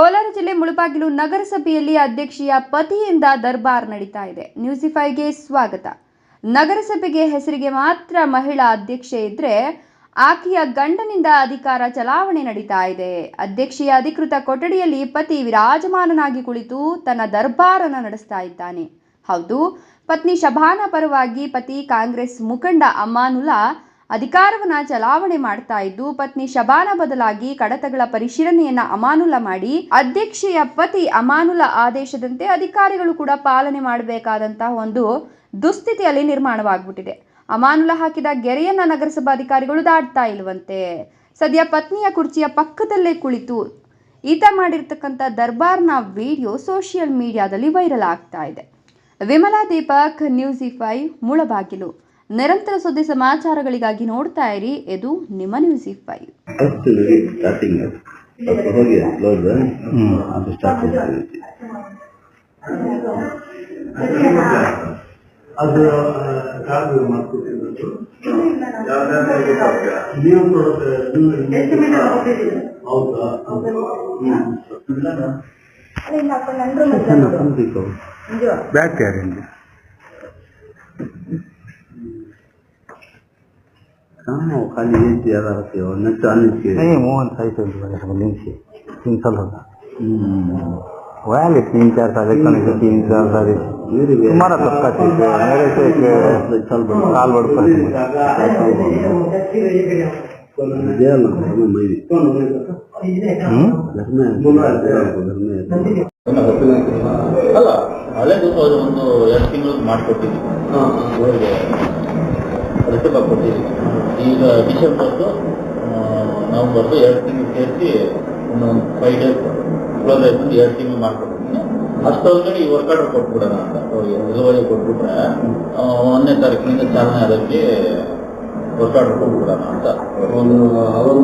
ಕೋಲಾರ ಜಿಲ್ಲೆ ಮುಳಬಾಗಿಲು ನಗರಸಭೆಯಲ್ಲಿ ಅಧ್ಯಕ್ಷೀಯ ಪತಿಯಿಂದ ದರ್ಬಾರ್ ನಡೀತಾ ಇದೆ. ನ್ಯೂಸಿಫೈಗೆ ಸ್ವಾಗತ. ನಗರಸಭೆಗೆ ಹೆಸರಿಗೆ ಮಾತ್ರ ಮಹಿಳಾ ಅಧ್ಯಕ್ಷೆ ಇದ್ರೆ ಆಕೆಯ ಗಂಡನಿಂದ ಅಧಿಕಾರ ಚಲಾವಣೆ ನಡೀತಾ ಇದೆ. ಅಧ್ಯಕ್ಷೆಯ ಅಧಿಕೃತ ಕೊಠಡಿಯಲ್ಲಿ ಪತಿ ವಿರಾಜಮಾನನಾಗಿ ಕುಳಿತು ತನ್ನ ದರ್ಬಾರನ್ನು ನಡೆಸ್ತಾ ಇದ್ದಾನೆ. ಹೌದು, ಪತ್ನಿ ಶಭಾನ ಪರವಾಗಿ ಪತಿ ಕಾಂಗ್ರೆಸ್ ಮುಖಂಡ ಅಮಾನುಲ್ಲಾ ಅಧಿಕಾರವನ್ನ ಚಲಾವಣೆ ಮಾಡ್ತಾ ಇದ್ದು, ಪತ್ನಿ ಶಬಾನ ಬದಲಾಗಿ ಕಡತಗಳ ಪರಿಶೀಲನೆಯನ್ನ ಅಮಾನುಲ ಮಾಡಿ, ಅಧ್ಯಕ್ಷೆಯ ಪತಿ ಅಮಾನುಲ ಆದೇಶದಂತೆ ಅಧಿಕಾರಿಗಳು ಕೂಡ ಪಾಲನೆ ಮಾಡಬೇಕಾದಂತಹ ಒಂದು ದುಸ್ಥಿತಿಯಲ್ಲಿ ನಿರ್ಮಾಣವಾಗ್ಬಿಟ್ಟಿದೆ. ಅಮಾನುಲ ಹಾಕಿದ ಗೆರೆಯನ್ನ ನಗರಸಭಾಧಿಕಾರಿಗಳು ದಾಟ್ತಾ ಇಲ್ವಂತೆ. ಸದ್ಯ ಪತ್ನಿಯ ಕುರ್ಚಿಯ ಪಕ್ಕದಲ್ಲೇ ಕುಳಿತು ಈತ ಮಾಡಿರ್ತಕ್ಕಂಥ ದರ್ಬಾರ್ನ ವಿಡಿಯೋ ಸೋಷಿಯಲ್ ಮೀಡಿಯಾದಲ್ಲಿ ವೈರಲ್ ಆಗ್ತಾ ಇದೆ. Vimala Deepak, news fi Mulbagal. ನಿರಂತರ ಸುದ್ದಿ ಸಮಾಚಾರಗಳಿಗಾಗಿ ನೋಡ್ತಾ ಇರಿ. ಇದು ನಿಮ್ಮ ನ್ಯೂಸ್ ಫೈ ಫಸ್ಟ್ ಸ್ಟಾರ್ಟಿಂಗ್ ಹೋಗಿ ಕ್ಲೋಸ್ ಅದು ಸ್ಟಾರ್ಟ್ ಅದು ಮಾಡ್ಕೊಟ್ಟಿರೋದು. ನೀವು ಹೌದಾ. ಬ್ಯಾಕ್ ಯಾರಿಂದ हाँ खाली ये ज्यादा होती है न चांद के नहीं मोहन सही तो बोलिंग से तीन साल होगा हम्म, हुआ है तीन चार साल एक से तीन चार साल मेरे भी तुम्हारा तब का चीज है मेरे से एक साल बढ़ साल बढ़ पर गया ना घर में मैं हम्म घर में घर में ಅಲ್ಲ ಹಳೆದು ಅದು ಒಂದು ಎರಡು ತಿಂಗಳು ಮಾಡಿಕೊಟ್ಟಿದ್ವಿ ರಿಸಿಪ್ಟ್ ಕೊಟ್ಟಿದ್ವಿ ಈಗ ಡಿಸೆಂಬರ್ದು ನವಂಬರ್ದು ಎರಡು ತಿಂಗಳು ಸೇರಿಸಿ ಒಂದು ಫೈವ್ ಡೇಸ್ ಕ್ಲೋಸ್ ಆಯ್ತು ಎರಡು ತಿಂಗಳು ಮಾಡ್ಕೊಡ್ತೀನಿ. ಅಷ್ಟೊಳಗಡೆ ಈ ವರ್ಕ್ ಆರ್ಡರ್ ಕೊಟ್ಬಿಡೋಣ ಅಂತ ಅವ್ರಿಗೆ ಡೆಲಿವರಿ ಕೊಟ್ಬಿಟ್ರೆ ಒಂದನೇ ತಾರೀಕಿನಿಂದ ಚಾಲನೆ ಅದಕ್ಕೆ ವರ್ಕ್ ಆರ್ಡರ್ ಕೊಟ್ಬಿಡೋಣ ಅಂತ. ಒಂದು ಅವರ